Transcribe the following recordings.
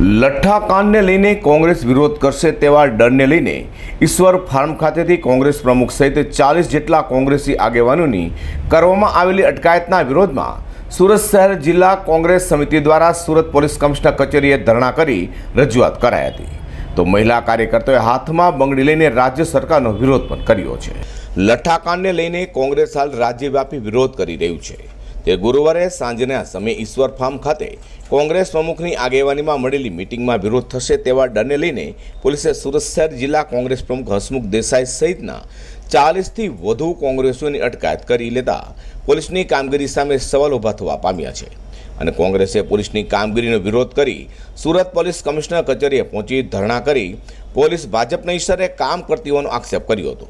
લઠ્ઠાકાંડને લઈને કોંગ્રેસ વિરોધ કરશે તેવા ડરને લઈને ઈશ્વર ફાર્મ ખાતેથી કોંગ્રેસ પ્રમુખ સહિત ચાલીસ જેટલા કોંગ્રેસી આગેવાનોની કરવામાં આવેલી અટકાયતના વિરોધમાં સુરત શહેર જિલ્લા કોંગ્રેસ સમિતિ દ્વારા સુરત પોલીસ કમિશનર કચેરીએ ધરણા કરી રજૂઆત કરાઈ હતી. તો મહિલા કાર્યકર્તાઓએ હાથમાં બંગડી લઈને રાજ્ય સરકારનો વિરોધ પણ કર્યો છે. લઠ્ઠાકાંડને લઈને કોંગ્રેસ હાલ રાજ્યવ્યાપી વિરોધ કરી રહ્યું છે. તે ગુરુવારે સાંજના સમયે ઈશ્વર ફાર્મ ખાતે કોંગ્રેસ પ્રમુખની આગેવાનીમાં મળેલી મિટિંગમાં વિરોધ થશે તેવા ડરને લઈને પોલીસે સુરત શહેર જિલ્લા કોંગ્રેસ પ્રમુખ હસમુખ દેસાઈ સહિતના ચાલીસથી વધુ કોંગ્રેસીઓની અટકાયત કરી લેતા પોલીસની કામગીરી સામે સવાલ ઊભા થવા પામ્યા છે. અને કોંગ્રેસે પોલીસની કામગીરીનો વિરોધ કરી સુરત પોલીસ કમિશનર કચેરીએ પહોંચી ધરણા કરી પોલીસ ભાજપના ઈશરે કામ કરતી હોવાનો આક્ષેપ કર્યો હતો.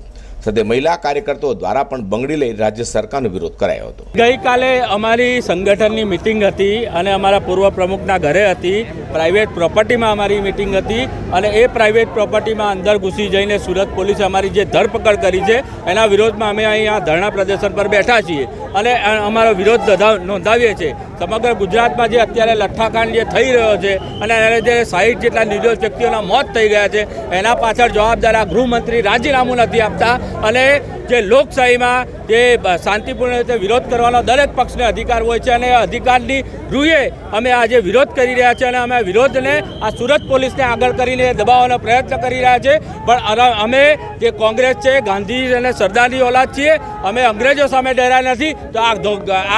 સાથે મહિલા કાર્યકર્તાઓ દ્વારા પણ બંગડી લઈ રાજ્ય સરકારનો વિરોધ કરાયો હતો. ગઈકાલે અમારી સંગઠનની મિટિંગ હતી અને અમારા પૂર્વ પ્રમુખના ઘરે હતી. પ્રાઇવેટ પ્રોપર્ટીમાં અમારી મિટિંગ હતી અને એ પ્રાઇવેટ પ્રોપર્ટીમાં અંદર ઘૂસી જઈને સુરત પોલીસે અમારી જે ધરપકડ કરી છે, એના વિરોધમાં અમે અહીંયા ધરણા પ્રદર્શન પર બેઠા છીએ. અને અમારો વિરોધ નોંધાવીએ છીએ. સમગ્ર ગુજરાતમાં જે અત્યારે લઠ્ઠાકાંડ જે થઈ રહ્યો છે અને એને જે સાહીઠ જેટલા નિર્દોષ વ્યક્તિઓના મોત થઈ ગયા છે, એના પાછળ જવાબદાર આ ગૃહમંત્રી રાજીનામું નથી આપતા અને જે લોકશાહીમાં જે શાંતિપૂર્ણ રીતે વિરોધ કરવાનો દરેક પક્ષને અધિકાર હોય છે અને અધિકારની રૂએ અમે આજે વિરોધ કરી રહ્યા છીએ અને અમે વિરોધને આ સુરત પોલીસને આગળ કરીને દબાવવાનો પ્રયત્ન કરી રહ્યા છે. પણ અમે જે કોંગ્રેસ છે, ગાંધી અને સરદારની ઓલાદ છીએ, અમે અંગ્રેજો સામે ડર્યા નથી, તો આ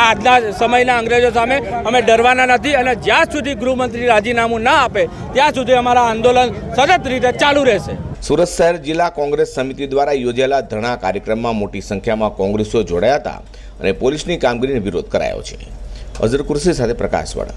આજના સમયના અંગ્રેજો સામે અમે ડરવાના નથી અને જ્યાં સુધી ગૃહમંત્રી રાજીનામું ના આપે, ત્યાં સુધી અમારા આંદોલન સતત રીતે ચાલુ રહેશે. સુરત શહેર જિલ્લા કોંગ્રેસ સમિતિ દ્વારા યોજાયેલા ધરણા કાર્યક્રમમાં મોટી સંખ્યામાં કોંગ્રેસીઓ જોડાયા હતા અને પોલીસની કામગીરીનો વિરોધ કરાયો છે. અઝર કુર્સી સાથે પ્રકાશવાળા